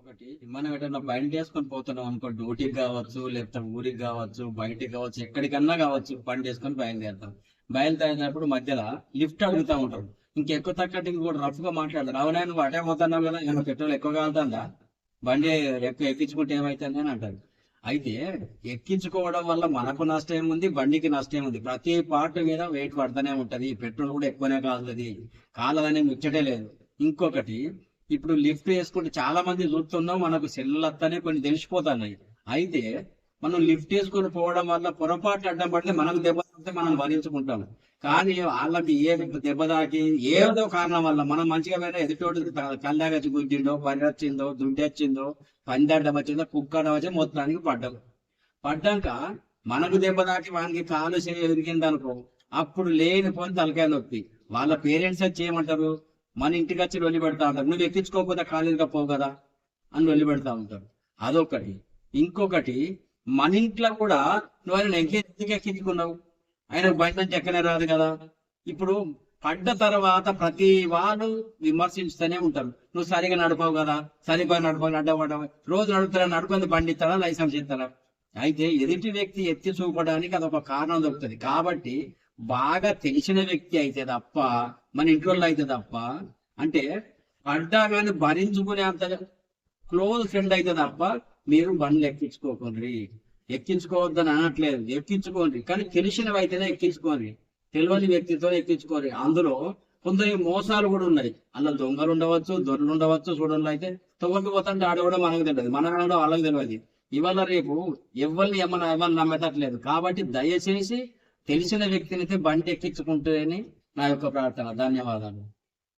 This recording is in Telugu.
ఒకటి మనం ఎటన్నా బండి వేసుకొని పోతున్నాం అనుకో డ్యూటీకి కావచ్చు లేకపోతే ఊరికి కావచ్చు బయటికి కావచ్చు ఎక్కడికన్నా కావచ్చు బండి వేసుకొని బయలుదేరుతాం. బయలుదేరినప్పుడు మధ్యలో లిఫ్ట్ అడుగుతా ఉంటాం ఇంకెక్కువ తగ్గట్టు కూడా రఫ్గా మాట్లాడతారు. అవునా నువ్వు అటే పోతున్నావు కదా ఏమైనా పెట్రోల్ ఎక్కువ కాలుతుందా? బండి ఎక్కువ ఎక్కించుకుంటే ఏమైతుంది అని అంటారు. అయితే ఎక్కించుకోవడం వల్ల మనకు నష్టం ఉంది బండికి నష్టం ఉంది. ప్రతి పార్ట్ మీద వెయిట్ పడుతూనే ఉంటది. పెట్రోల్ కూడా ఎక్కువనే కాలుతుంది. కాలదనే ముచ్చటే లేదు. ఇంకొకటి ఇప్పుడు లిఫ్ట్ వేసుకుంటే చాలా మంది చూస్తున్నాం మనకు సెల్లత్తనే కొన్ని తెలిసిపోతున్నాయి. అయితే మనం లిఫ్ట్ వేసుకొని పోవడం వల్ల పొరపాటు అడ్డం పడితే మనకు దెబ్బ తాకితే మనం భరించుకుంటాం కానీ వాళ్ళకి ఏ దెబ్బ తాకి ఏదో కారణం వల్ల మనం మంచిగా పోయినా ఎదుటోడు కళ్ళాగచ్చి గుద్దిండో పని వచ్చిందో దుడ్డు వచ్చిందో పందడ్డం వచ్చిందో కుక్కడం వచ్చి మొత్తానికి పడ్డం. పడ్డాక మనకు దెబ్బ తాకి వానికి కాలు చేయి ఎదిగింది అనుకో అప్పుడు లేనిపోని తలకాయ నొప్పి. వాళ్ళ పేరెంట్స్ వచ్చి ఏమంటారు మన ఇంటికి వచ్చి రొల్లి పెడతా ఉంటారు నువ్వు ఎక్కించుకోకపోతే ఖాళీగా పోవు కదా అని రొల్లి పెడతా ఉంటారు అదొకటి. ఇంకొకటి మన ఇంట్లో కూడా నువ్వు ఆయన ఎందుకు ఎక్కించుకున్నావు? ఆయన బయట నుంచి ఎక్కనే రాదు కదా. ఇప్పుడు పడ్డ తర్వాత ప్రతి వాళ్ళు విమర్శిస్తూనే ఉంటారు. నువ్వు సరిగా నడపవు కదా. సరిగా నడపవు నడవడం రోజు నడుపుతారా? నడుపుకుంది బండి ఇస్తారా లైసెన్స్ ఇస్తారా అయితే ఎదుటి వ్యక్తి ఎత్తి చూపడానికి అదొక కారణం దొరుకుతుంది. కాబట్టి బాగా తెలిసిన వ్యక్తి అయితే తప్ప మన ఇంట్లో అయితే తప్ప అంటే పడ్డా కానీ భరించుకునే అంత క్లోజ్ ఫ్రెండ్ అయితే తప్ప మీరు బండ్లు ఎక్కించుకోకండి. ఎక్కించుకోవద్దని అనట్లేదు. ఎక్కించుకోండి. కానీ తెలిసినవి అయితేనే ఎక్కించుకోండి. తెలియని వ్యక్తితో ఎక్కించుకోండి. అందులో కొందరి మోసాలు కూడా ఉన్నాయి. అందులో దొంగలు ఉండవచ్చు దొరలు ఉండవచ్చు చూడండి అయితే. తొవ్వకి పోతుంటే ఆడ కూడా మనకు తెలియదు. మన ఆడ వాళ్ళకి తెలియదు. ఇవాళ రేపు ఎవరిని ఏమన్నా ఎవరిని నమ్మేటట్లేదు. కాబట్టి దయచేసి తెలిసిన వ్యక్తిని అయితే బండి ఎక్కించుకుంటేనే నా యొక్క ప్రార్థన. ధన్యవాదాలు.